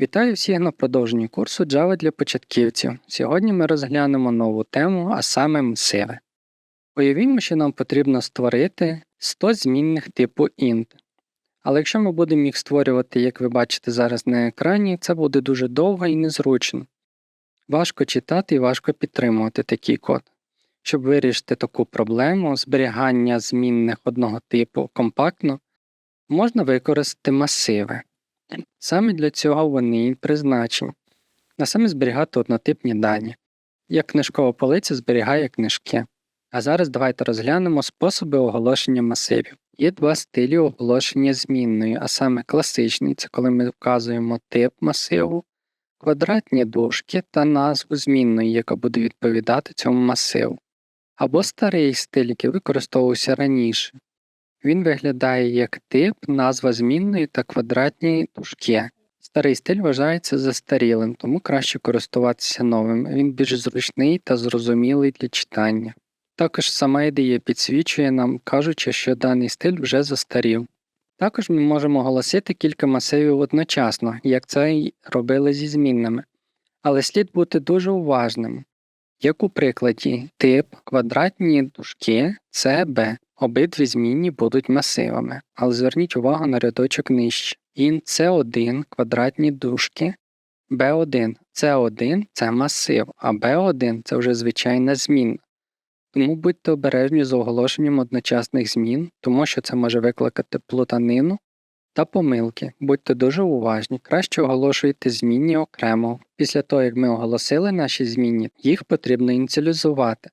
Вітаю всіх на продовженні курсу Java для початківців. Сьогодні ми розглянемо нову тему, а саме масиви. Уявімо, що нам потрібно створити 100 змінних типу int. Але якщо ми будемо їх створювати, як ви бачите зараз на екрані, це буде дуже довго і незручно. Важко читати і важко підтримувати такий код. Щоб вирішити таку проблему зберігання змінних одного типу компактно, можна використати масиви. Саме для цього вони і призначені, а саме зберігати однотипні дані, як книжкова полиця зберігає книжки. А зараз давайте розглянемо способи оголошення масивів. Є два стилі оголошення змінної, а саме класичний це коли ми вказуємо тип масиву, квадратні дужки та назву змінної, яка буде відповідати цьому масиву. Або старий стиль, який використовувався раніше. Він виглядає як тип, назва змінної та квадратні дужки. Старий стиль вважається застарілим, тому краще користуватися новим. Він більш зручний та зрозумілий для читання. Також сама ідея підсвічує нам, кажучи, що даний стиль вже застарів. Також ми можемо оголосити кілька масивів одночасно, як це й робили зі змінними. Але слід бути дуже уважним. Як у прикладі тип квадратні дужки CB. Обидві змінні будуть масивами, але зверніть увагу на рядочок нижче. int C1 квадратні дужки B1 C1 це масив, а B1 це вже звичайна змінна. Тому будьте обережні з оголошенням одночасних змін, тому що це може викликати плутанину та помилки. Будьте дуже уважні, краще оголошуйте змінні окремо. Після того, як ми оголосили наші змінні, їх потрібно ініціалізувати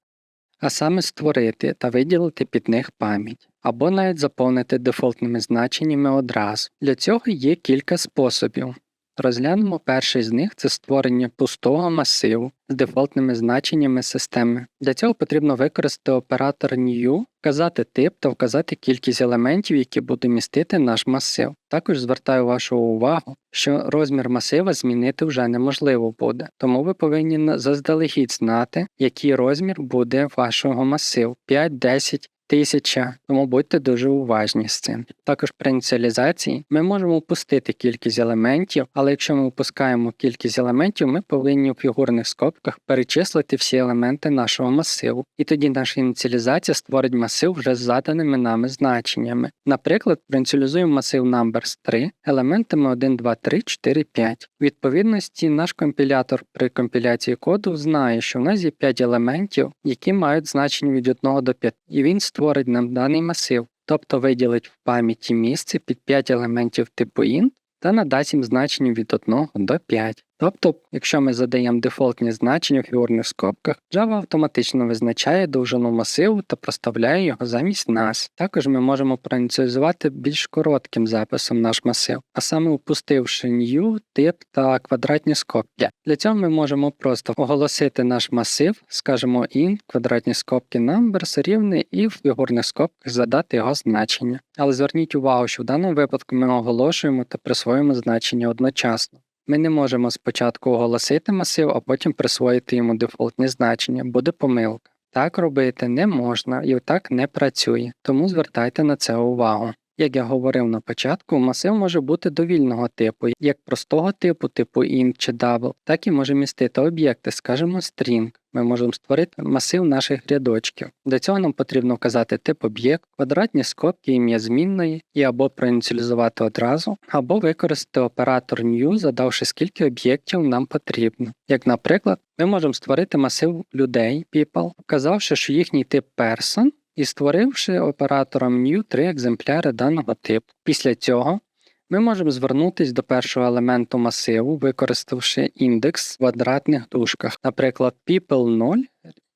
а саме створити та виділити під них пам'ять, або навіть заповнити дефолтними значеннями одразу. Для цього є кілька способів. Розглянемо перший з них це створення пустого масиву з дефолтними значеннями системи. Для цього потрібно використати оператор new, вказати тип та вказати кількість елементів, які буде містити наш масив. Також звертаю вашу увагу, що розмір масива змінити вже неможливо буде, тому ви повинні заздалегідь знати, який розмір буде вашого масиву 5, 10 тисяча, тому будьте дуже уважні з цим. Також при ініціалізації ми можемо опустити кількість елементів, але якщо ми опускаємо кількість елементів, ми повинні у фігурних скобках перечислити всі елементи нашого масиву. І тоді наша ініціалізація створить масив вже з заданими нами значеннями. Наприклад, проініціалізуємо масив numbers 3 елементами 1, 2, 3, 4, 5. У відповідності наш компілятор при компіляції коду знає, що в нас є 5 елементів, які мають значення від 1 до 5, і він створить нам даний масив, тобто виділить в пам'яті місце під 5 елементів типу int та надасть їм значення від 1 до 5. Тобто, якщо ми задаємо дефолтні значення в фігурних скобках, Java автоматично визначає довжину масиву та проставляє його замість нас. Також ми можемо проініціалізувати більш коротким записом наш масив, а саме упустивши new, тип та квадратні скобки. Для цього ми можемо просто оголосити наш масив, скажемо int, квадратні скобки numbers рівний і в фігурних скобках задати його значення. Але зверніть увагу, що в даному випадку ми оголошуємо та присвоюємо значення одночасно. Ми не можемо спочатку оголосити масив, а потім присвоїти йому дефолтні значення, буде помилка. Так робити не можна і так не працює, тому звертайте на це увагу. Як я говорив на початку, масив може бути довільного типу, як простого типу, типу int чи double, так і може містити об'єкти, скажімо, string. Ми можемо створити масив наших рядочків. Для цього нам потрібно вказати тип об'єкт, квадратні скобки ім'я змінної і або проініціалізувати одразу, або використати оператор new, задавши скільки об'єктів нам потрібно. Як, наприклад, ми можемо створити масив людей people, вказавши, що їхній тип person, і створивши оператором new три екземпляри даного типу. Після цього ми можемо звернутися до першого елементу масиву, використавши індекс в квадратних дужках, наприклад, people 0,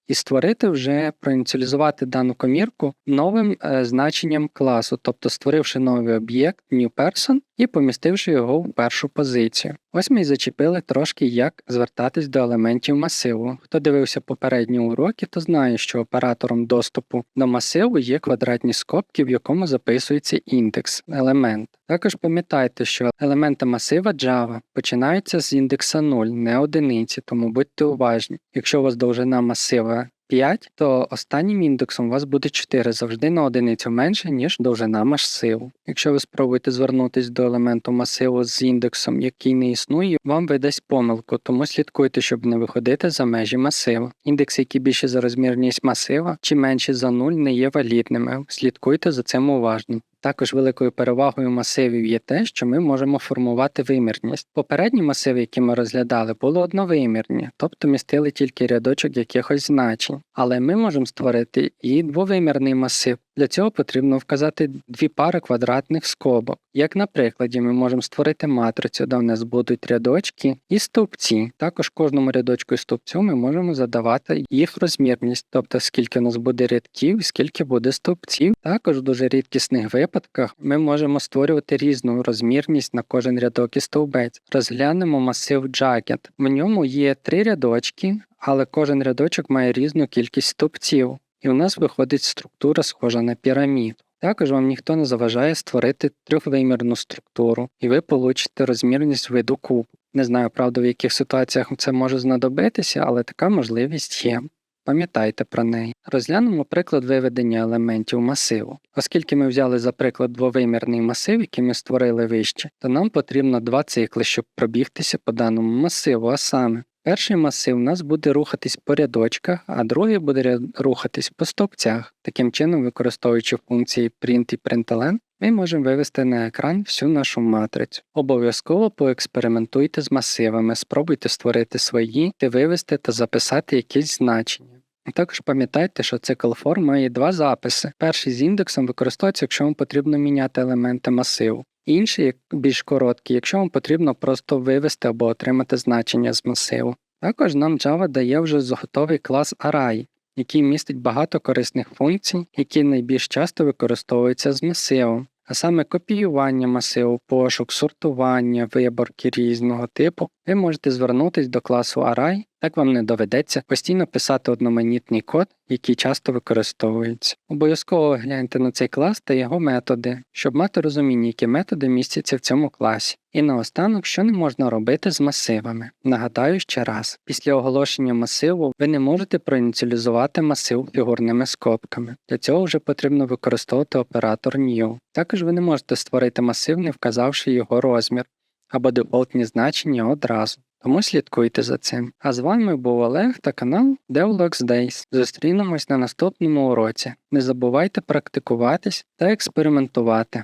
і створити вже проініціалізувати дану комірку новим е, значенням класу, тобто створивши новий об'єкт new person і помістивши його в першу позицію. Ось ми і зачепили трошки, як звертатись до елементів масиву. Хто дивився попередні уроки, то знає, що оператором доступу до масиву є квадратні скобки, в якому записується індекс елемент. Також пам'ятайте, що елементи масива Java починаються з індекса 0, не одиниці, тому будьте уважні. Якщо у вас довжина масива 5, то останнім індексом у вас буде 4 завжди на одиницю менше, ніж довжина масиву. Якщо ви спробуєте звернутися до елементу масиву з індексом, який не існує, вам видасть помилку, тому слідкуйте, щоб не виходити за межі масиву. Індекси, які більше за розмірність масива чи менші за 0, не є валідними. Слідкуйте за цим уважно. Також великою перевагою масивів є те, що ми можемо формувати вимірність. Попередні масиви, які ми розглядали, були одновимірні, тобто містили тільки рядочок якихось значень. Але ми можемо створити і двовимірний масив. Для цього потрібно вказати дві пари квадратних скобок. Як на прикладі, ми можемо створити матрицю, де в нас будуть рядочки і стовпці. Також кожному рядочку і стовпцю ми можемо задавати їх розмірність, тобто скільки у нас буде рядків скільки буде стовпців. Також в дуже рідкісних випадках ми можемо створювати різну розмірність на кожен рядок і стовбець. Розглянемо масив Jacket. В ньому є три рядочки, але кожен рядочок має різну кількість стовпців, і у нас виходить структура схожа на піраміду. Також вам ніхто не заважає створити трьохвимірну структуру, і ви получите розмірність виду куб. Не знаю, правда, в яких ситуаціях це може знадобитися, але така можливість є. Пам'ятайте про неї. Розглянемо приклад виведення елементів масиву. Оскільки ми взяли за приклад двовимірний масив, який ми створили вище, то нам потрібно два цикли, щоб пробігтися по даному масиву, а саме. Перший масив у нас буде рухатись по рядочках, а другий буде рухатись по стовпцях. Таким чином, використовуючи функції print і println, ми можемо вивести на екран всю нашу матрицю. Обов'язково поекспериментуйте з масивами, спробуйте створити свої, та вивести та записати якісь значення. Також пам'ятайте, що цикл форм має два записи. Перший з індексом використовується, якщо вам потрібно міняти елементи масиву. Інший більш короткий, якщо вам потрібно просто вивести або отримати значення з масиву. Також нам Java дає вже готовий клас Array, який містить багато корисних функцій, які найбільш часто використовуються з масивом, а саме копіювання масиву, пошук, сортування, виборки різного типу. Ви можете звернутися до класу Array, так вам не доведеться постійно писати одноманітний код, який часто використовується. Обов'язково гляньте на цей клас та його методи, щоб мати розуміння, які методи містяться в цьому класі. І наостанок, що не можна робити з масивами. Нагадаю ще раз, після оголошення масиву ви не можете проініціалізувати масив фігурними скобками. Для цього вже потрібно використовувати оператор new. Також ви не можете створити масив, не вказавши його розмір або дефолтні значення одразу. Тому слідкуйте за цим. А з вами був Олег та канал Devlogs Days. Зустрінемось на наступному уроці. Не забувайте практикуватись та експериментувати.